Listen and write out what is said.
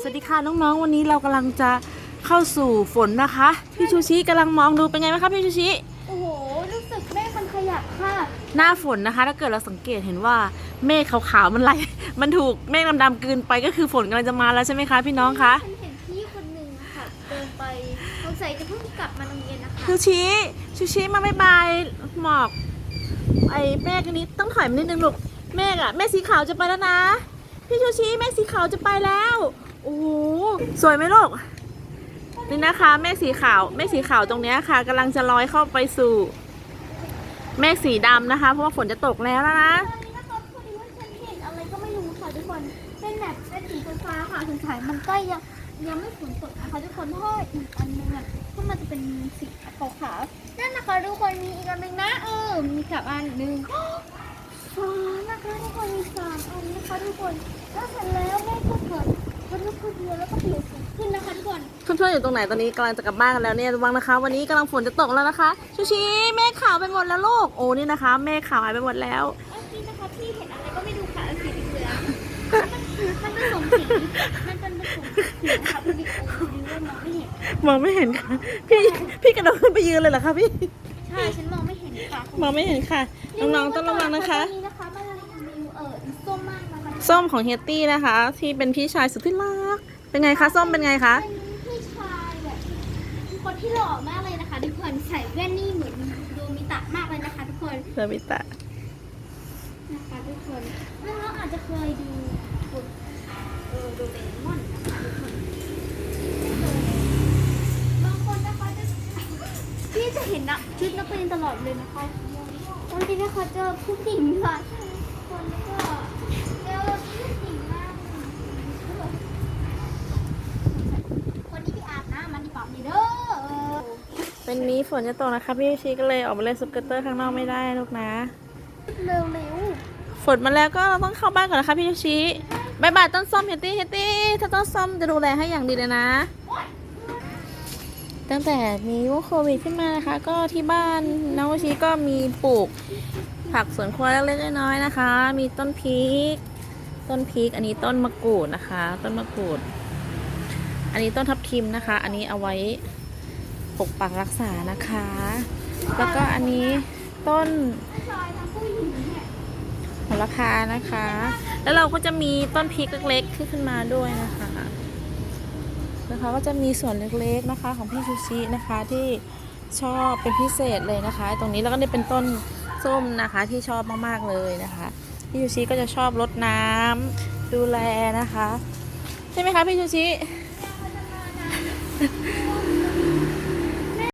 สวัสดีค่ะน้องๆ วันนี้เรากำลังจะเข้าสู่ฝนนะคะ พี่ชูชิกำลังมองดูเป็นไงบ้างคะพี่ชูชิโอ้โหรู้สึกเมฆมันขยับค่ะ หน้าฝนนะคะ ถ้าเกิดเราสังเกตเห็นว่าเมฆขาวๆมันไหลมันถูกเมฆดำๆกลืนไปก็คือฝนกำลังจะมาแล้วใช่ไหมคะพี่น้องคะฉันเห็นพี่คนหนึ่งค่ะเดินไปสงสัยจะเพิ่งกลับมาโรงเรียนนะคะชูชิชูชิมาบายบายหมอกไอ้เมฆอันนี้ต้องถอยมานิดนึงลูกเมฆอะเมฆสีขาวจะไปแล้วนะพี่ชูชิเมฆสีขาวจะไปแล้ว โอ้โหสวยไหมลูกนี่นะคะเมฆสีขาวเมฆสีขาวตรงนี้ค่ะกำลังจะลอยเข้าไปสู่เมฆสีดำนะคะ เพราะว่าฝนจะตกแล้วแล้วนะตอนนี้นะคะพอดีว่าฉันเห็นอะไรก็ไม่รู้ค่ะทุกคนเป็นแบบเป็นสีฟ้าค่ะสงสัยมันก็ยังยังไม่ฝนตกนะคะทุกคนเพราะว่าอีกอันหนึงอะที่มันจะเป็นสีขาวๆนั่นนะคะทุกคนมีอีกอันหนึ่งนะเออมีกับอันหนึ่งสานะคะทุกคนมีสามอันนะคะทุกคนแล้วเสร็จแล้วแม่ก็เกิด มันก็คือเดียวแล้วก็เปลี่ยนสีขึ้นนะคะทุกคนเพื่อนๆอยู่ตรงไหนตอนนี้กำลังจะกลับบ้านกันแล้วเนี่ยระวังนะคะ วันนี้กำลังฝนจะตกแล้วนะคะชูชีเมฆขาวไปหมดแล้วลูกโอ้นี่นะคะเมฆขาวหายไปหมดแล้ว เมื่อกี้นะคะพี่เห็นอะไรก็ไม่รู้ค่ะสีเหลืองมันผสมสีมันเป็นผสมสีนะคะพอดีโอ้ดีว่ามองไม่เห็นมองไม่เห็นค่ะ พี่พี่กระโดดขึ้นไปยืนเลยเหรอคะพี่ใช่ฉันมองไม่เห็นค่ะมองไม่เห็นค่ะน้องๆต้องระวังนะคะ ตอนนี้นะคะมันรีวิวเออส้มมากนะคะ ส้มของเฮตตี้นะคะ ที่เป็นพี่ชายสุดที่รัก เป็นไงคะส้มเป็นไงคะเป็นพี่ชายแบบเป็นคนที่หล่อมากเลยนะคะ ทุกคนใส่แว่นนี่เหมือนโดมิตะมากเลยนะคะ ทุกคนเดวิตะ นะคะทุกคนน้องๆอาจจะเคยดูบทเออโดเรมอนนะคะทุกคนบางคนนะคะจะพี่จะเห็นนะชุดนักเรียนตลอดเลยนะคะวันนี้นะคะเจอผู้หญิงค่ะคนก็เจอผู้หญิงมากคนที่ไปอาบน้ำมันที่ปั๊มนี่เด้อเออ เป็นนี้ฝนจะตกนะคะพี่ชีก็เลยออกมาเล่นสเก็ตเตอร์ข้างนอกไม่ได้ลูกนะ เร็วเร็วฝนมาแล้วก็เราต้องเข้าบ้านก่อนนะคะพี่ชูชิบายบายต้นส้มเฮตตี้เฮตตี้ถ้าต้นส้มจะดูแลให้อย่างดีเลยนะ ตั้งแต่มีว่าโควิดขึ้นมานะคะ ก็ที่บ้านน้องชูชิก็มีปลูก ผักสวนครัวเล็กๆน้อยๆนะคะ มีต้นพริก ต้นพริกอันนี้ต้นมะกรูดนะคะ ต้นมะกรูด อันนี้ต้นทับทิมนะคะ อันนี้เอาไว้ ปกปักรักษานะคะ แล้วก็อันนี้ต้นผู้ชายทั้งผู้หญิงเนี่ยโหระพานะคะ แล้วเราก็จะมีต้นพริกเล็กๆขึ้นมาด้วยนะคะนะคะก็จะมีส่วนเล็กๆนะคะของพี่ชูชินะคะที่ชอบเป็นพิเศษเลยนะคะ ตรงนี้แล้วก็ได้เป็นต้นส้มนะคะที่ชอบมากๆเลยนะคะพี่ชูชิก็จะชอบรดน้ำดูแลนะคะ ใช่ไหมคะพี่ชูชิว